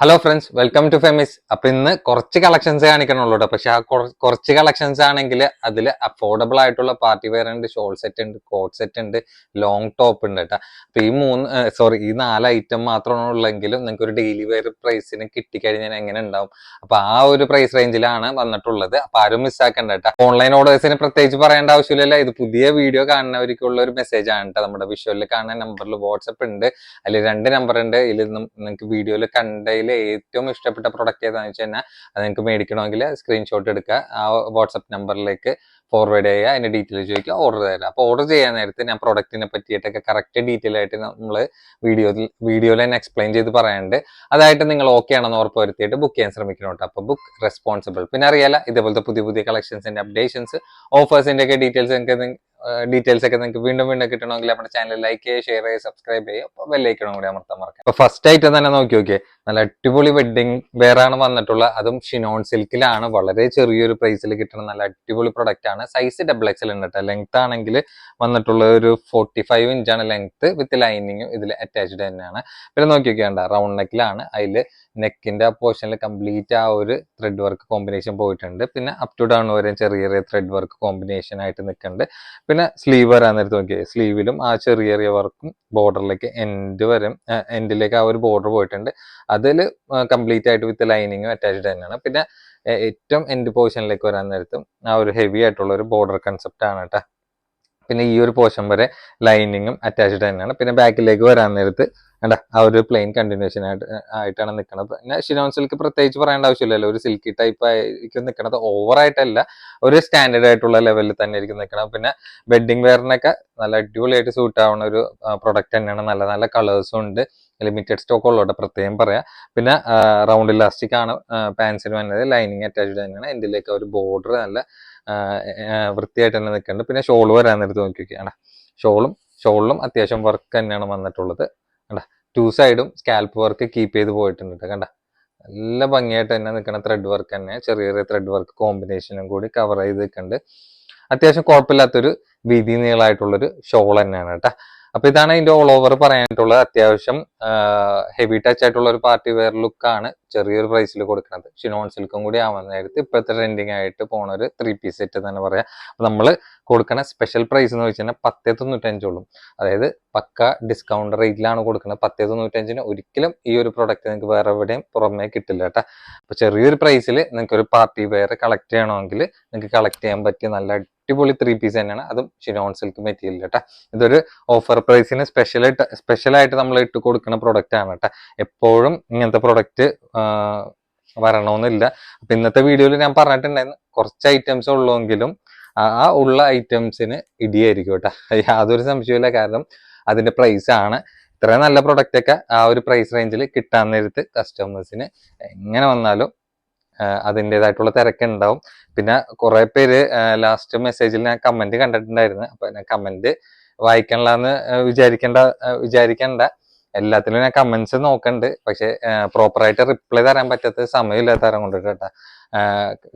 Hello friends welcome to Femis അപ്പൊ ഇന്ന് കുറച്ച് കളക്ഷൻസ് കാണിക്കണുള്ളൂ പക്ഷെ ആ കുറച്ച് കളക്ഷൻസ് ആണെങ്കിൽ അതിൽ അഫോർഡബിൾ ആയിട്ടുള്ള പാർട്ടി വെയർ ഉണ്ട് ഷോൾ സെറ്റ് ഉണ്ട് കോട്ട് സെറ്റ് ഉണ്ട് ലോങ് ടോപ്പ് ഉണ്ട് കേട്ടോ അപ്പൊ ഈ മൂന്ന് സോറി ഈ നാല് ഐറ്റം മാത്രമാണ് ഉള്ളെങ്കിലും നിങ്ങൾക്ക് ഒരു ഡെയിലി വെയർ പ്രൈസിന് കിട്ടിക്കഴിഞ്ഞാൽ എങ്ങനെ ഉണ്ടാവും? അപ്പൊ ആ ഒരു പ്രൈസ് റേഞ്ചിലാണ് വന്നിട്ടുള്ളത്. അപ്പൊ ആരും മിസ്സാക്കണ്ട കേട്ടോ ഓൺലൈൻ ഓർഡേഴ്സിന് പ്രത്യേകിച്ച് പറയേണ്ട ആവശ്യമില്ല ഇത് പുതിയ വീഡിയോ കാണുന്നവർക്കുള്ള ഒരു മെസ്സേജ് ആണ് കേട്ടോ നമ്മുടെ വിഷ്വലിൽ കാണുന്ന നമ്പറിൽ വാട്സപ്പ് ഉണ്ട്. അതിൽ രണ്ട് നമ്പർ ഉണ്ട്. ഇതിൽ നിങ്ങൾക്ക് വീഡിയോയിൽ കണ്ടതിൽ ഏറ്റവും ഇഷ്ടപ്പെട്ട പ്രൊഡക്റ്റ് ഏതാണെന്ന് വെച്ച് കഴിഞ്ഞാൽ അത് നിങ്ങൾക്ക് മേടിക്കണമെങ്കിൽ സ്ക്രീൻഷോട്ട് എടുക്കുക ആ വാട്സപ്പ് നമ്പറിലേക്ക് ഫോർവേഡ് ചെയ്യുക അതിന്റെ ഡീറ്റെയിൽ ചോദിക്കുക ഓർഡർ തരാം. അപ്പോൾ ഓർഡർ ചെയ്യാൻ നേരത്ത് ഞാൻ പ്രൊഡക്റ്റിനെ പറ്റിയിട്ടൊക്കെ കറക്റ്റ് ഡീറ്റെയിൽ ആയിട്ട് നമ്മൾ വീഡിയോയിൽ വീഡിയോയിൽ തന്നെ എക്സ്പ്ലെയിൻ ചെയ്ത് പറയാനുണ്ട്. അതായിട്ട് നിങ്ങൾ ഓക്കെ ആണെന്ന് ഉറപ്പ് വരുത്തിയിട്ട് ബുക്ക് ചെയ്യാൻ ശ്രമിക്കണം കേട്ടോ അപ്പോൾ ബുക്ക് റെസ്പോൺസിബിൾ പിന്നെ അറിയാല ഇതേപോലത്തെ പുതിയ പുതിയ കളക്ഷൻസിന്റെ അപ്ഡേഷൻസ് ഓഫേഴ്സിന്റെയൊക്കെ ഡീറ്റെയിൽസ് നിങ്ങൾക്ക് ഡീറ്റെയിൽസ് ഒക്കെ നിങ്ങൾക്ക് വീണ്ടും വീണ്ടും കിട്ടണമെങ്കിൽ നമ്മുടെ ചാനൽ ലൈക്ക് ചെയ്യുക ഷെയർ ചെയ്യുക സബ്സ്ക്രൈബ് ചെയ്യുക. അപ്പോൾ ബെല്ലൈക്കണം കൂടി അമർത്താൻ മറക്കാം അപ്പോൾ ഫസ്റ്റ് ആയിട്ട് തന്നെ നോക്കി നോക്കിയേ. നല്ല അടിപൊളി വെഡിങ് വേറാണ് വന്നിട്ടുള്ള. അതും ഷിനോൺ സിൽക്കിലാണ് വളരെ ചെറിയൊരു പ്രൈസിൽ കിട്ടുന്ന നല്ല അടിപൊളി പ്രൊഡക്റ്റ് ആണ്. സൈസ് ഡബിൾ എക്സൽ ഉണ്ട് കേട്ടോ ലെങ്ത് ആണെങ്കിൽ വന്നിട്ടുള്ള ഒരു ഫോർട്ടി ഫൈവ് ഇഞ്ചാണ് ലെങ്ത് വിത്ത് ലൈനിങ്ങും ഇതിൽ അറ്റാച്ച്ഡ് തന്നെയാണ്. പിന്നെ നോക്കി നോക്കിയാണ്ട റൗണ്ട് നെക്കിലാണ് അതിൽ നെക്കിന്റെ ആ പോർഷനിൽ കംപ്ലീറ്റ് ആ ഒരു ത്രെഡ് വർക്ക് കോമ്പിനേഷൻ പോയിട്ടുണ്ട്. പിന്നെ അപ് ടു ഡൗൺ വരെ ചെറിയ ചെറിയ ത്രെഡ് വർക്ക് കോമ്പിനേഷൻ ആയിട്ട് നിൽക്കുന്നുണ്ട്. പിന്നെ സ്ലീവ് വരാൻ നേരത്ത് നോക്കിയേ. സ്ലീവിലും ആ ചെറിയ ചെറിയ വർക്കും ബോർഡറിലേക്ക് എൻഡ് വരും. എൻഡിലേക്ക് ആ ഒരു ബോർഡർ പോയിട്ടുണ്ട്. അതിൽ കംപ്ലീറ്റ് ആയിട്ട് വിത്ത് ലൈനിങ്ങും അറ്റാച്ച്ഡ് തന്നെയാണ്. പിന്നെ ഏറ്റവും എൻഡ് പോർഷനിലേക്ക് വരാൻ നേരത്തും ആ ഒരു ഹെവി ആയിട്ടുള്ള ഒരു ബോർഡർ കൺസെപ്റ്റ് ആണ് കേട്ടോ പിന്നെ ഈ ഒരു പോർഷൻ വരെ ലൈനിങ്ങും അറ്റാച്ച്ഡ് തന്നെയാണ്. പിന്നെ ബാക്കിലേക്ക് വരാൻ നേരത്ത് കണ്ട ആ ഒരു പ്ലെയിൻ കണ്ടിന്യൂഷൻ ആയിട്ട് ആയിട്ടാണ് നിൽക്കുന്നത് പിന്നെ ഷിനോൺ സിൽക്ക് പ്രത്യേകിച്ച് പറയേണ്ട ആവശ്യമില്ലല്ലോ. ഒരു സിൽക്കി ടൈപ്പ് ആയിരിക്കും നിൽക്കുന്നത് ഓവർ ആയിട്ടല്ല ഒരു സ്റ്റാൻഡേർഡ് ആയിട്ടുള്ള ലെവലിൽ തന്നെ ആയിരിക്കും നിൽക്കണം പിന്നെ വെഡിങ് വെയറിനൊക്കെ നല്ല അടിപൊളിയായിട്ട് സൂട്ട് ആവുന്ന ഒരു പ്രൊഡക്റ്റ് തന്നെയാണ്. നല്ല നല്ല കളേഴ്സും ഉണ്ട്. ലിമിറ്റഡ് സ്റ്റോക്ക് ഉള്ളോട്ടെ പ്രത്യേകം പറയാം. പിന്നെ റൗണ്ട് ഇലാസ്റ്റിക് ആണ് പാൻസിന് വന്നത് ലൈനിങ് അറ്റാച്ച്ഡ് തന്നെയാണ്. എന്തിലേക്ക് ഒരു ബോർഡർ നല്ല വൃത്തിയായിട്ട് തന്നെ നിൽക്കുന്നുണ്ട് പിന്നെ ഷോൾ വരാൻ നേരത്ത് നോക്കി ഷോളും ഷോളിലും അത്യാവശ്യം വർക്ക് തന്നെയാണ് വന്നിട്ടുള്ളത്. കണ്ട ടു സൈഡും സ്കാൽപ്പ് വർക്ക് കീപ്പ് ചെയ്ത് പോയിട്ടുണ്ട് ട്ടോ. കണ്ട. നല്ല ഭംഗിയായിട്ട് തന്നെ നിൽക്കുന്ന ത്രെഡ് വർക്ക് തന്നെ. ചെറിയ ചെറിയ ത്രെഡ് വർക്ക് കോമ്പിനേഷനും കൂടി കവർ ചെയ്ത് നിൽക്കുന്നുണ്ട് അത്യാവശ്യം കുഴപ്പമില്ലാത്തൊരു വീതി നീളമായിട്ടുള്ളൊരു ഷോൾ തന്നെയാണ് കേട്ടോ. അപ്പൊ ഇതാണ് അതിന്റെ ഓൾ ഓവർ പറയാനായിട്ടുള്ളത്. അത്യാവശ്യം ഹെവി ടച്ച് ആയിട്ടുള്ള ഒരു പാർട്ടി വെയർ ലുക്കാണ് ചെറിയൊരു പ്രൈസിൽ കൊടുക്കുന്നത് ഷിനോൺ സിൽക്കും കൂടി ആവുന്ന നേരത്ത് ഇപ്പോഴത്തെ ട്രെൻഡിങ് ആയിട്ട് പോണ ഒരു ത്രീ പീസ് സെറ്റ് തന്നെ പറയാം. അപ്പൊ നമ്മൾ കൊടുക്കുന്ന സ്പെഷ്യൽ പ്രൈസ് എന്ന് വെച്ചാൽ പത്തേ തൊണ്ണൂറ്റഞ്ചോളും അതായത് പക്ക ഡിസ്കൗണ്ട് റേറ്റിലാണ് കൊടുക്കുന്നത്. പത്തേ തൊണ്ണൂറ്റഞ്ചിന് ഒരിക്കലും ഈ ഒരു പ്രൊഡക്റ്റ് നിങ്ങൾക്ക് വേറെ എവിടെയും പുറമേ കിട്ടില്ല കേട്ടോ. അപ്പൊ ചെറിയൊരു പ്രൈസിൽ നിങ്ങൾക്ക് ഒരു പാർട്ടി വെയർ കളക്ട് ചെയ്യണമെങ്കിൽ നിങ്ങൾക്ക് കളക്ട് ചെയ്യാൻ പറ്റിയ നല്ല അടിപൊളി ത്രീ പീസ് തന്നെയാണ്. അതും ഷിനോൺ സിൽക്ക് മെറ്റീരിയൽ കേട്ടോ. ഇതൊരു ഓഫർ പ്രൈസിന് സ്പെഷ്യലായിട്ട് സ്പെഷ്യൽ ആയിട്ട് നമ്മൾ ഇട്ട് കൊടുക്കുന്ന പ്രൊഡക്റ്റ് ആണ് കേട്ടോ. എപ്പോഴും ഇങ്ങനത്തെ പ്രൊഡക്റ്റ് വരണമെന്നില്ല. അപ്പൊ ഇന്നത്തെ വീഡിയോയിൽ ഞാൻ പറഞ്ഞിട്ടുണ്ടായിരുന്നു കുറച്ച് ഐറ്റംസ് ഉള്ളൂവെങ്കിലും ആ ഉള്ള ഐറ്റംസിന് ഇടിയായിരിക്കും കേട്ടോ. യാതൊരു സംശയമില്ല കാരണം അതിന്റെ പ്രൈസ് ആണ്. ഇത്രയും നല്ല പ്രൊഡക്റ്റ് ഒക്കെ ആ ഒരു പ്രൈസ് റേഞ്ചിൽ കിട്ടാൻ നേരത്ത് കസ്റ്റമേഴ്സിന് എങ്ങനെ വന്നാലും അതിന്റെതായിട്ടുള്ള തിരക്കുണ്ടാവും പിന്നെ കുറെ പേര് ലാസ്റ്റ് മെസ്സേജിൽ ഞാൻ കമന്റ് കണ്ടിട്ടുണ്ടായിരുന്നു. അപ്പൊ ഞാൻ കമന്റ് വായിക്കണ്ടെന്ന് വിചാരിക്കേണ്ട വിചാരിക്കണ്ട. എല്ലാത്തിലും ഞാൻ കമന്റ്സ് നോക്കണ്ട്. പക്ഷെ പ്രോപ്പർ ആയിട്ട് റിപ്ലൈ തരാൻ പറ്റാത്ത സമയമില്ലാത്ത കാരണം കൊണ്ടിട്ട്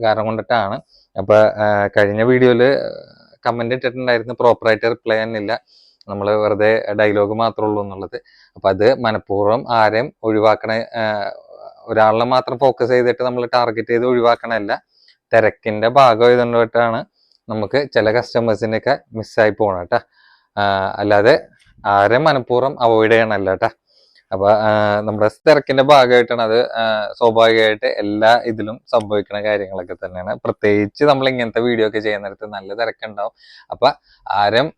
കാരണം കൊണ്ടിട്ടാണ്. അപ്പൊ കഴിഞ്ഞ വീഡിയോയിൽ കമന്റ് ഇട്ടിട്ടുണ്ടായിരുന്നു. പ്രോപ്പർ ആയിട്ട് റിപ്ലൈ തന്നില്ല. നമ്മൾ വെറുതെ ഡയലോഗ് മാത്രമേ ഉള്ളൂ എന്നുള്ളത്. അപ്പൊ അത് മനഃപൂർവം ആരെയും ഒഴിവാക്കണ ഒരാളിനെ ഒരാളെ മാത്രം ഫോക്കസ് ചെയ്തിട്ട് നമ്മൾ ടാർഗറ്റ് ചെയ്ത് ഒഴിവാക്കണല്ല. തിരക്കിന്റെ ഭാഗമായതുകൊണ്ടിട്ടാണ് നമുക്ക് ചില കസ്റ്റമേഴ്സിനെയൊക്കെ മിസ്സായി പോകണം കേട്ടാ. അല്ലാതെ ആരെയും മനഃപൂർവം അവോയ്ഡ് ചെയ്യണമല്ല കേട്ടാ അപ്പൊ നമ്മുടെ തിരക്കിന്റെ ഭാഗമായിട്ടാണ് അത് സ്വാഭാവികമായിട്ട് എല്ലാ ഇതിലും സംഭവിക്കുന്ന കാര്യങ്ങളൊക്കെ തന്നെയാണ്. പ്രത്യേകിച്ച് നമ്മൾ ഇങ്ങനത്തെ വീഡിയോ ഒക്കെ ചെയ്യുന്ന നേരത്ത് നല്ല തിരക്കുണ്ടാവും. അപ്പൊ ആരും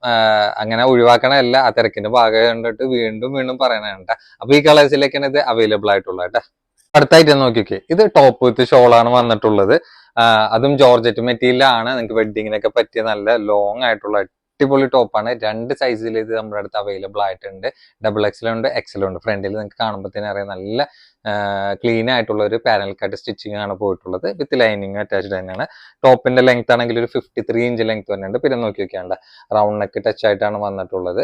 അങ്ങനെ ഒഴിവാക്കണമല്ല ആ തിരക്കിന്റെ ഭാഗം കണ്ടിട്ട് വീണ്ടും വീണ്ടും പറയണേണ്ട അപ്പൊ ഈ കളേഴ്സിലേക്കാണ് ഇത് അവൈലബിൾ ആയിട്ടുള്ളത് കേട്ടോ അടുത്തായിട്ട് നോക്കിക്കേ. ഇത് ടോപ്പ് വിത്ത് ഷോളാണ് വന്നിട്ടുള്ളത്. അതും ജോർജറ്റ് മെറ്റീരിയലാണ് നിങ്ങൾക്ക് വെഡിങ്ങിനൊക്കെ പറ്റിയ നല്ല ലോങ് ആയിട്ടുള്ള അടിപൊളി ടോപ്പാണ് രണ്ട് സൈസിൽ ഇത് നമ്മുടെ അടുത്ത് അവൈലബിൾ ആയിട്ടുണ്ട്. ഡബിൾ എക്സലുണ്ട് എക്സലുണ്ട് ഫ്രണ്ടിൽ നിങ്ങൾക്ക് തന്നെ അറിയാം നല്ല ക്ലീൻ ആയിട്ടുള്ള ഒരു പാനൽ കട്ട് സ്റ്റിച്ചിങ് ആണ് പോയിട്ടുള്ളത്. വിത്ത് ലൈനിങ് അറ്റാച്ച്ഡ് തന്നെയാണ്. ടോപ്പിന്റെ ലെങ്ത് ആണെങ്കിൽ ഒരു ഫിഫ്റ്റി ത്രീ ഇഞ്ച് ലെങ്ത് തന്നെയുണ്ട്. പിന്നെ നോക്കി നോക്കിയാണ്ട് റൗണ്ട് നെക്ക് ടച്ച് ആയിട്ടാണ് വന്നിട്ടുള്ളത്.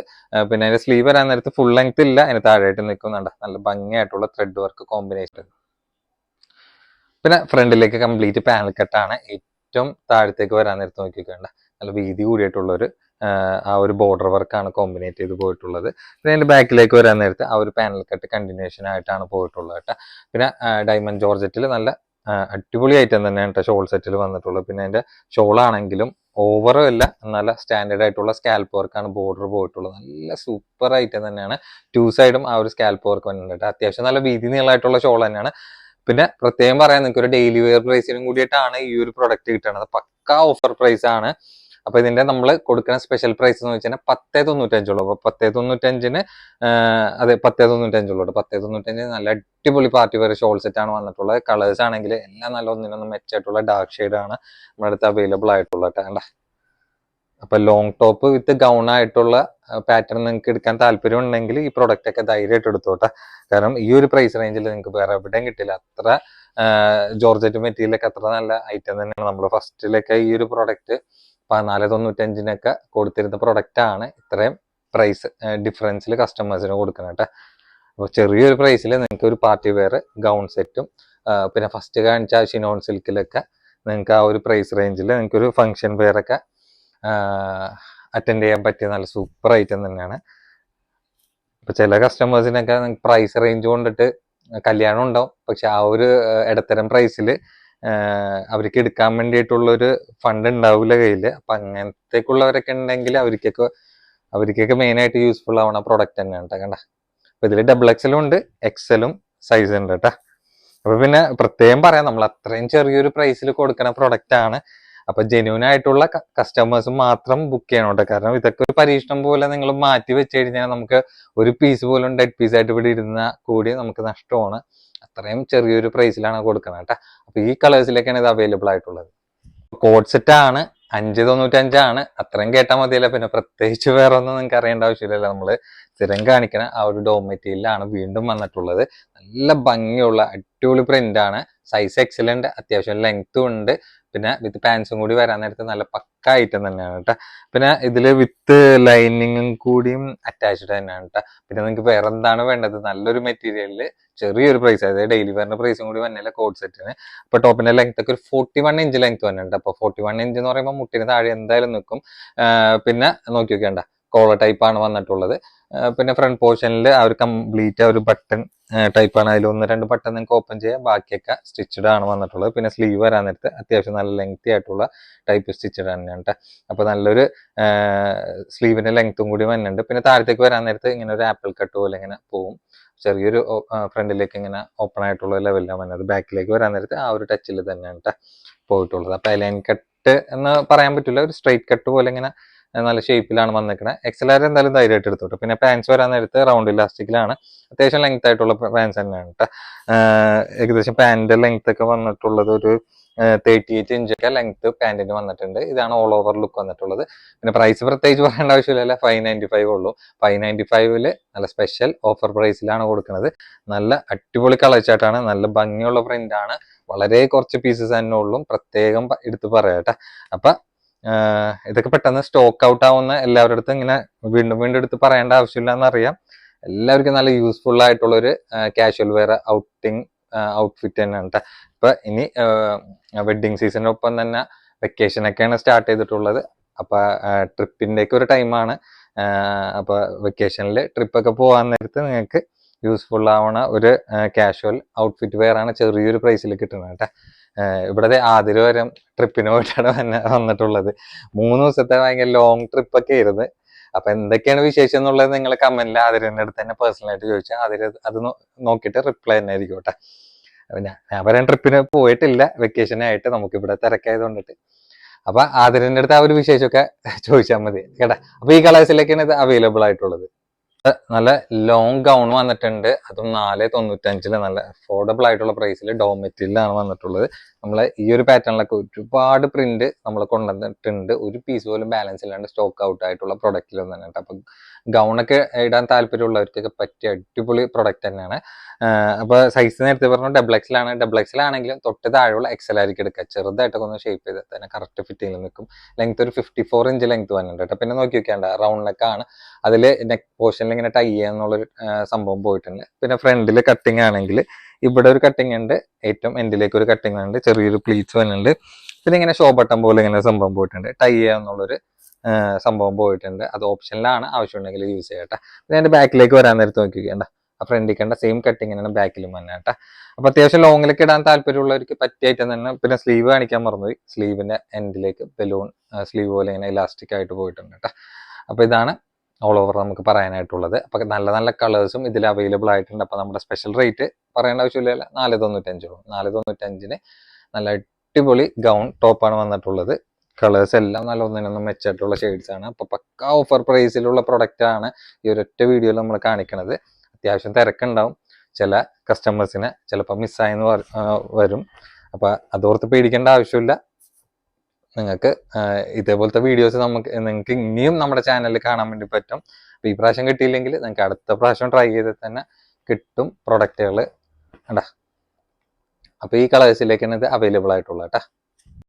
പിന്നെ അതിന്റെ സ്ലീവ് വരാൻ നേരത്ത് ഫുൾ ലെങ്ത് ഇല്ല. അതിന് താഴെയായിട്ട് നിൽക്കുന്നുണ്ട് നല്ല ഭംഗിയായിട്ടുള്ള ത്രെഡ് വർക്ക് കോമ്പിനേഷൻ പിന്നെ ഫ്രണ്ടിലേക്ക് കംപ്ലീറ്റ് പാനൽ കട്ടാണ് ഏറ്റവും താഴത്തേക്ക് വരാൻ നേരത്ത് നോക്കി നോക്കിയാണ്ട് നല്ല വീതി കൂടിയിട്ടുള്ള ഒരു ആ ഒരു ബോർഡർ വർക്കാണ് കോമ്പിനേറ്റ് ചെയ്ത് പോയിട്ടുള്ളത്. പിന്നെ അതിന്റെ ബാക്കിലേക്ക് വരാൻ നേരത്ത് ആ ഒരു പാനൽ കട്ട് കണ്ടിന്യൂഷൻ ആയിട്ടാണ് പോയിട്ടുള്ളത് കേട്ടോ. പിന്നെ ഡയമണ്ട് ജോർജറ്റിൽ നല്ല അടിപൊളി ഐറ്റം തന്നെയാണ് കേട്ടോ ഷോൾ സെറ്റിൽ വന്നിട്ടുള്ളത്. പിന്നെ അതിന്റെ ഷോൾ ആണെങ്കിലും ഓവറും അല്ല നല്ല സ്റ്റാൻഡേർഡ് ആയിട്ടുള്ള സ്കാൽപ്പ് വർക്കാണ് ബോർഡർ പോയിട്ടുള്ളത്. നല്ല സൂപ്പർ ഐറ്റം തന്നെയാണ്. ടു സൈഡും ആ ഒരു സ്കാൽപ്പ് വർക്ക് വന്നിട്ടുണ്ട്. അത്യാവശ്യം നല്ല വീതി നീളമായിട്ടുള്ള ഷോൾ തന്നെയാണ്. പിന്നെ പ്രത്യേകം പറയാൻ നിങ്ങൾക്ക് ഒരു ഡെയിലി വെയർ പ്രൈസിനും കൂടിയിട്ടാണ് ഈ ഒരു പ്രൊഡക്റ്റ് കിട്ടുന്നത് പക്ക ഓഫർ പ്രൈസ് ആണ്. അപ്പൊ ഇതിന്റെ നമ്മൾ കൊടുക്കുന്ന സ്പെഷ്യൽ പ്രൈസ് എന്ന് വെച്ചാൽ പത്തേ തൊണ്ണൂറ്റഞ്ചുള്ളൂ. അപ്പൊ പത്തേ തൊണ്ണൂറ്റഞ്ചിന് അതെ പത്തേ തൊണ്ണൂറ്റഞ്ചുള്ളൂ. പത്തേ തൊണ്ണൂറ്റഞ്ചിന് നല്ല അടിപൊളി പാർട്ടി വെയർ ഷോൾ സെറ്റ് ആണ് വന്നിട്ടുള്ളത്. കളേഴ്സ് ആണെങ്കിൽ എല്ലാം നല്ല ഒന്നിനൊന്നും മെച്ചായിട്ടുള്ള ഡാർക്ക് ഷെയ്ഡ് ആണ് നമ്മുടെ അടുത്ത് അവൈലബിൾ ആയിട്ടുള്ളത് കേട്ടോ? അപ്പൊ ലോങ് ടോപ്പ് വിത്ത് ഗൗൺ ആയിട്ടുള്ള പാറ്റേൺ നിങ്ങൾക്ക് എടുക്കാൻ താല്പര്യം ഉണ്ടെങ്കിൽ ഈ പ്രൊഡക്റ്റ് ഒക്കെ ധൈര്യമായിട്ട് എടുത്തോട്ടെ കാരണം ഈ ഒരു പ്രൈസ് റേഞ്ചിൽ നിങ്ങൾക്ക് വേറെ എവിടെയും കിട്ടില്ല. അത്ര ജോർജറ്റ് മെറ്റീരിയലൊക്കെ അത്ര നല്ല ഐറ്റം തന്നെയാണ് നമ്മൾ ഫസ്റ്റിലൊക്കെ ഈ ഒരു പ്രൊഡക്റ്റ് പതിനാല് തൊണ്ണൂറ്റഞ്ചിനൊക്കെ കൊടുത്തിരുന്ന ആണ് ഇത്രയും പ്രൈസ് ഡിഫറൻസിൽ കസ്റ്റമേഴ്സിന് കൊടുക്കുന്നത് കേട്ടോ അപ്പോൾ ചെറിയൊരു പ്രൈസിൽ നിങ്ങൾക്ക് ഒരു പാർട്ടി വെയർ ഗൗൺ സെറ്റും പിന്നെ ഫസ്റ്റ് കാണിച്ച ഷിനോൺ സിൽക്കിലൊക്കെ നിങ്ങൾക്ക് ആ ഒരു പ്രൈസ് റേഞ്ചിൽ നിങ്ങൾക്ക് ഒരു ഫംഗ്ഷൻ വെയർ ഒക്കെ അറ്റൻഡ് ചെയ്യാൻ പറ്റിയ നല്ല സൂപ്പർ ഐറ്റം തന്നെയാണ്. ഇപ്പൊ ചില കസ്റ്റമേഴ്സിനൊക്കെ പ്രൈസ് റേഞ്ച് കൊണ്ടിട്ട് കല്യാണം ഉണ്ടാവും. പക്ഷെ ആ ഒരു ഇടത്തരം പ്രൈസിൽ അവർക്ക് എടുക്കാൻ വേണ്ടിയിട്ടുള്ള ഒരു ഫണ്ട് ഉണ്ടാവില്ല കയ്യിൽ അപ്പൊ അങ്ങനത്തേക്കുള്ളവരൊക്കെ ഉണ്ടെങ്കിൽ അവർക്കൊക്കെ അവർക്കൊക്കെ മെയിൻ ആയിട്ട് യൂസ്ഫുൾ ആവണ പ്രൊഡക്റ്റ് തന്നെയാണ് കേട്ടോ കണ്ട? അപ്പൊ ഇതിൽ ഡബിൾ എക്സലും ഉണ്ട് എക്സലും സൈസ് ഉണ്ട് കേട്ടോ അപ്പൊ പിന്നെ പ്രത്യേകം പറയാം നമ്മൾ അത്രയും ചെറിയൊരു പ്രൈസിൽ കൊടുക്കുന്ന പ്രൊഡക്റ്റ് ആണ്. അപ്പൊ ജെന്യൂൻ ആയിട്ടുള്ള കസ്റ്റമേഴ്സ് മാത്രം ബുക്ക് ചെയ്യണം കേട്ടോ കാരണം ഇതൊക്കെ ഒരു പരീക്ഷണം പോലെ നിങ്ങൾ മാറ്റി വെച്ച് കഴിഞ്ഞാൽ നമുക്ക് ഒരു പീസ് പോലും ഡെഡ് പീസ് ആയിട്ട് ഇവിടെ ഇരുന്ന കൂടി നമുക്ക് നഷ്ടമാണ്. അത്രയും ചെറിയൊരു പ്രൈസിലാണ് കൊടുക്കുന്നത് കേട്ടോ. അപ്പൊ ഈ കളേഴ്സിലേക്കാണ് ഇത് അവൈലബിൾ ആയിട്ടുള്ളത്. കോഡ് സെറ്റ് ആണ് അഞ്ച് തൊണ്ണൂറ്റഞ്ചാണ് അത്രയും കേട്ടാൽ മതിയല്ല. പിന്നെ പ്രത്യേകിച്ച് വേറെ ഒന്നും നിങ്ങൾക്ക് അറിയേണ്ട ആവശ്യമില്ലല്ലോ നമ്മൾ. സ്ഥിരം കാണിക്കണ ആ ഒരു ഡോം മെറ്റീരിയലാണ് വീണ്ടും വന്നിട്ടുള്ളത്. നല്ല ഭംഗിയുള്ള അടിപൊളി പ്രിന്റ് ആണ്. സൈസ് എക്സലന്റ് അത്യാവശ്യം ലെങ്ത്തും ഉണ്ട്. പിന്നെ വിത്ത് പാൻസും കൂടി വരാൻ നേരത്തെ നല്ല പക്ക ഐറ്റം തന്നെയാണ് കേട്ടോ പിന്നെ ഇതിൽ വിത്ത് ലൈനിങ്ങും കൂടിയും അറ്റാച്ച്ഡ് തന്നെയാണ് കേട്ടോ പിന്നെ നിങ്ങൾക്ക് വേറെ എന്താണ് വേണ്ടത്? നല്ലൊരു മെറ്റീരിയലിൽ ചെറിയൊരു പ്രൈസ് അതായത് ഡെയിലി വരുന്ന പ്രൈസും കൂടി വന്നില്ല കോഡ് സെറ്റിന് അപ്പൊ ടോപ്പിന്റെ ലെങ്ത് ഒക്കെ ഒരു ഫോർട്ടി വൺ ഇഞ്ച് ലെങ്ത് വന്നിട്ടുണ്ട് അപ്പൊ ഫോർട്ടി വൺ ഇഞ്ച് എന്ന് പറയുമ്പോൾ മുട്ടിന് താഴെ എന്തായാലും നിൽക്കും പിന്നെ നോക്കി നോക്കിയണ്ട കോളർ ടൈപ്പ് ആണ് വന്നിട്ടുള്ളത്. പിന്നെ ഫ്രണ്ട് പോർഷനിൽ ആ ഒരു കംപ്ലീറ്റ് ആ ഒരു ബട്ടൺ ടൈപ്പ് ആണ്. അതിൽ ഒന്ന് രണ്ട് ബട്ടൺ നിങ്ങൾക്ക് ഓപ്പൺ ചെയ്യാം. ബാക്കിയൊക്കെ സ്റ്റിച്ചഡ് ആണ് വന്നിട്ടുള്ളത്. പിന്നെ സ്ലീവ് വരാൻ നേരത്ത് അത്യാവശ്യം നല്ല ലെങ്തി ആയിട്ടുള്ള ടൈപ്പ് സ്റ്റിച്ചഡ് തന്നെയാണ് ട്ടോ. അപ്പൊ നല്ലൊരു സ്ലീവിന്റെ ലെങ്ത്തും കൂടി വന്നിട്ടുണ്ട്. പിന്നെ താഴത്തേക്ക് വരാൻ നേരത്ത് ഇങ്ങനെ ഒരു ആപ്പിൾ കട്ട് പോലെ ഇങ്ങനെ പോവും. ചെറിയൊരു ഫ്രണ്ടിലേക്ക് ഇങ്ങനെ ഓപ്പൺ ആയിട്ടുള്ള ലെവലിലാണ് വന്നത്. ബാക്കിലേക്ക് വരാൻ നേരത്ത് ആ ഒരു ടച്ചിൽ തന്നെയാണ് ട്ടോ പോയിട്ടുള്ളത്. അപ്പോൾ ലൈൻ കട്ട് എന്ന് പറയാൻ പറ്റില്ല. ഒരു സ്ട്രൈറ്റ് കട്ട് പോലെ ഇങ്ങനെ നല്ല ഷേപ്പിലാണ് വന്നിരിക്കുന്നത് എക്സലാർ എന്തായാലും ധൈര്യമായിട്ട് എടുത്തോട്ടെ. പിന്നെ പാൻസ് വരാൻ നേരത്ത് റൗണ്ട് ഇലാസ്റ്റിക്കിലാണ് അത്യാവശ്യം ലെങ്ത് ആയിട്ടുള്ള പാൻസ് തന്നെയാണ് കേട്ടോ ഏകദേശം പാന്റിന്റെ ലെങ്ത് ഒക്കെ വന്നിട്ടുള്ളത് ഒരു തേർട്ടി എയ്റ്റ് ഇഞ്ചൊക്കെ ലെങ്ത് പാന്റിന് വന്നിട്ടുണ്ട്. ഇതാണ് ഓൾ ഓവർ ലുക്ക് വന്നിട്ടുള്ളത്. പിന്നെ പ്രൈസ് പ്രത്യേകിച്ച് പറയേണ്ട ആവശ്യമില്ല ഫൈവ് നയന്റി ഫൈവ് ഉള്ളൂ. ഫൈവ് നയന്റി ഫൈവിൽ നല്ല സ്പെഷ്യൽ ഓഫർ പ്രൈസിലാണ് കൊടുക്കുന്നത് നല്ല അടിപൊളി കളർ ചേട്ടാണ് നല്ല ഭംഗിയുള്ള പ്രിന്റ് ആണ്. വളരെ കുറച്ച് പീസസ് തന്നെ ഉള്ളൂ. പ്രത്യേകം എടുത്ത് പറയാം അപ്പൊ ആഹ് ഇതൊക്കെ പെട്ടെന്ന് സ്റ്റോക്ക് ഔട്ട് ആവുന്ന എല്ലാവരുടെ അടുത്തും ഇങ്ങനെ വീണ്ടും വീണ്ടും എടുത്ത് പറയേണ്ട ആവശ്യമില്ല എന്നറിയാം എല്ലാവർക്കും നല്ല യൂസ്ഫുൾ ആയിട്ടുള്ള ഒരു കാഷ്വൽ വെയർ ഔട്ടിങ് ഔട്ട്ഫിറ്റ് തന്നെയാണ് കേട്ടോ ഇപ്പൊ ഇനി വെഡിങ് സീസണിനൊപ്പം തന്നെ വെക്കേഷൻ ഒക്കെയാണ് സ്റ്റാർട്ട് ചെയ്തിട്ടുള്ളത്. അപ്പൊ ട്രിപ്പിന്റെ ഒക്കെ ഒരു ടൈമാണ് അപ്പൊ വെക്കേഷനിൽ ട്രിപ്പൊക്കെ പോകാൻ നേരത്ത് നിങ്ങൾക്ക് യൂസ്ഫുൾ ആവണ ഒരു കാഷ്വൽ ഔട്ട്ഫിറ്റ് വെയർ ആണ് ചെറിയൊരു പ്രൈസിൽ കിട്ടുന്നത് കേട്ടോ ഇവിടെ ആതിരവരം വരെ ട്രിപ്പിന് പോയിട്ടാണ് വന്ന വന്നിട്ടുള്ളത്. മൂന്ന് ദിവസത്തെ ഭയങ്കര ലോങ് ട്രിപ്പ് ഒക്കെ ആയിരുന്നു. അപ്പൊ എന്തൊക്കെയാണ് വിശേഷം എന്നുള്ളത് നിങ്ങൾ കമന്റിൽ ആതിരന്റെ അടുത്ത് തന്നെ പേഴ്സണൽ ആയിട്ട് ചോദിച്ചാൽ ആതിര അത് നോക്കിയിട്ട് റിപ്ലൈ തന്നെ ആയിരിക്കും കേട്ടോ. ഞാൻ ഞാൻ പറയാൻ ട്രിപ്പിന് പോയിട്ടില്ല. വെക്കേഷൻ ആയിട്ട് നമുക്ക് ഇവിടെ തിരക്കായത് കൊണ്ടിട്ട് അപ്പൊ ആതിരന്റെ അടുത്ത് ആ ഒരു വിശേഷമൊക്കെ ചോദിച്ചാൽ മതി കേട്ടാ. അപ്പൊ ഈ കളേഴ്സിലൊക്കെയാണ് ഇത് അവൈലബിൾ ആയിട്ടുള്ളത്. നല്ല ലോങ് ഗൗൺ വന്നിട്ടുണ്ട്. അതും നാല് തൊണ്ണൂറ്റഞ്ചിൽ നല്ല അഫോർഡബിൾ ആയിട്ടുള്ള പ്രൈസിൽ ഡോമെറ്റീരിയലാണ് വന്നിട്ടുള്ളത്. നമ്മൾ ഈ ഒരു പാറ്റേണിലൊക്കെ ഒരുപാട് പ്രിന്റ് നമ്മൾ കൊണ്ടുവന്നിട്ടുണ്ട്. ഒരു പീസ് പോലും ബാലൻസ് ഇല്ലാണ്ട് സ്റ്റോക്ക് ഔട്ട് ആയിട്ടുള്ള പ്രൊഡക്റ്റിൽ തന്നെ കേട്ടോ അപ്പൊ ഗൗണൊക്കെ ഇടാൻ താല്പര്യമുള്ളവർക്കൊക്കെ പറ്റിയ അടിപൊളി പ്രൊഡക്റ്റ് തന്നെയാണ്. ആഹ് അപ്പൊ സൈസ് നേരത്തെ പറഞ്ഞു ഡബിൾ എക്സിലാണ് ഡബിൾ എക്സിലാണെങ്കിലും തൊട്ട് താഴെയുള്ള എക്സൽ ആയിരിക്കും എടുക്കുക. ചെറുതായിട്ടൊക്കെ ഒന്ന് ഷേപ്പ് ചെയ്ത് തന്നെ കറക്റ്റ് ഫിറ്റിംഗിൽ നിൽക്കും. ലെങ്ത് ഒരു ഫിഫ്റ്റി ഫോർ ഇഞ്ച് ലെങ്ത് വന്നിട്ടുണ്ട് കേട്ടോ. പിന്നെ നോക്കി നോക്കിയാണ്ട റൗണ്ട് ആണ്. അതിൽ നെക്ക് പോർഷനിൽ ഇങ്ങനെ ടൈ ചെയ്യാന്നുള്ളൊരു സംഭവം പോയിട്ടുണ്ട്. പിന്നെ ഫ്രണ്ടിൽ കട്ടിങ് ആണെങ്കിൽ ഇവിടെ ഒരു കട്ടിങ് ഉണ്ട്. ഏറ്റവും എൻഡിലേക്ക് ഒരു കട്ടിങ് ഉണ്ട് ചെറിയൊരു പ്ലീറ്റ്സ് വന്നിട്ടുണ്ട്. പിന്നെ ഇങ്ങനെ ഷോ ബട്ടൺ പോലെ ഇങ്ങനെ സംഭവം പോയിട്ടുണ്ട്. ടൈ ചെയ്യാന്നുള്ളൊരു സംഭവം പോയിട്ടുണ്ട്. അത് ഓപ്ഷനിലാണ് ആവശ്യമുണ്ടെങ്കിൽ യൂസ് ചെയ്യട്ടെ. പിന്നെ അതിന്റെ ബാക്കിലേക്ക് വരാൻ നേരത്ത് നോക്കിക്കേണ്ട ഫ്രണ്ടിൽ കണ്ട സെയിം കട്ടിങ്ങിനാണ് ബാക്കിലും വന്നെ കേട്ടോ. അപ്പൊ അത്യാവശ്യം ലോങ്ങിലേക്ക് ഇടാൻ താല്പര്യമുള്ളവർക്ക് പറ്റിയ ഐറ്റം തന്നെ. പിന്നെ സ്ലീവ് കാണിക്കാൻ മറന്നുപോയി. സ്ലീവിന്റെ എൻഡിലേക്ക് ബലൂൺ സ്ലീവ് പോലെ ഇങ്ങനെ ഇലാസ്റ്റിക് ആയിട്ട് പോയിട്ടുണ്ട് കേട്ടോ. അപ്പൊ ഇതാണ് ഓൾ ഓവർ നമുക്ക് പറയാനായിട്ടുള്ളത്. അപ്പൊ നല്ല നല്ല കളേഴ്സും ഇതിൽ അവൈലബിൾ ആയിട്ടുണ്ട്. അപ്പോൾ നമ്മുടെ സ്പെഷ്യൽ റേറ്റ് പറയേണ്ട ആവശ്യമില്ല. നാല് തൊണ്ണൂറ്റഞ്ചോളം നാല് തൊണ്ണൂറ്റഞ്ചിന് നല്ല അടിപൊളി ഗൗൺ ടോപ്പാണ് വന്നിട്ടുള്ളത്. കളേഴ്സ് എല്ലാം നല്ല ഒന്നിനൊന്നും മെച്ചായിട്ടുള്ള ഷെയ്ഡ്സ് ആണ്. അപ്പൊ പക്ക ഓഫർ പ്രൈസിലുള്ള പ്രൊഡക്റ്റ് ആണ് ഈ ഒരൊറ്റ വീഡിയോയിൽ നമ്മൾ കാണിക്കണത്. അത്യാവശ്യം തിരക്കുണ്ടാവും. ചില കസ്റ്റമേഴ്സിനെ ചിലപ്പോൾ മിസ്സായെന്ന് വരും. അപ്പൊ അതോർത്ത് പേടിക്കേണ്ട ആവശ്യമില്ല. നിങ്ങൾക്ക് ഇതേപോലത്തെ വീഡിയോസ് നമുക്ക് നിങ്ങൾക്ക് ഇനിയും നമ്മുടെ ചാനലിൽ കാണാൻ വേണ്ടി പറ്റും. അപ്പൊ ഈ പ്രാവശ്യം കിട്ടിയില്ലെങ്കിൽ നിങ്ങൾക്ക് അടുത്ത പ്രാവശ്യം ട്രൈ ചെയ്ത് തന്നെ കിട്ടും പ്രൊഡക്റ്റുകൾ അപ്പൊ ഈ കളേഴ്സിലേക്കാണ് ഇത് അവൈലബിൾ ആയിട്ടുള്ളത് കേട്ടാ.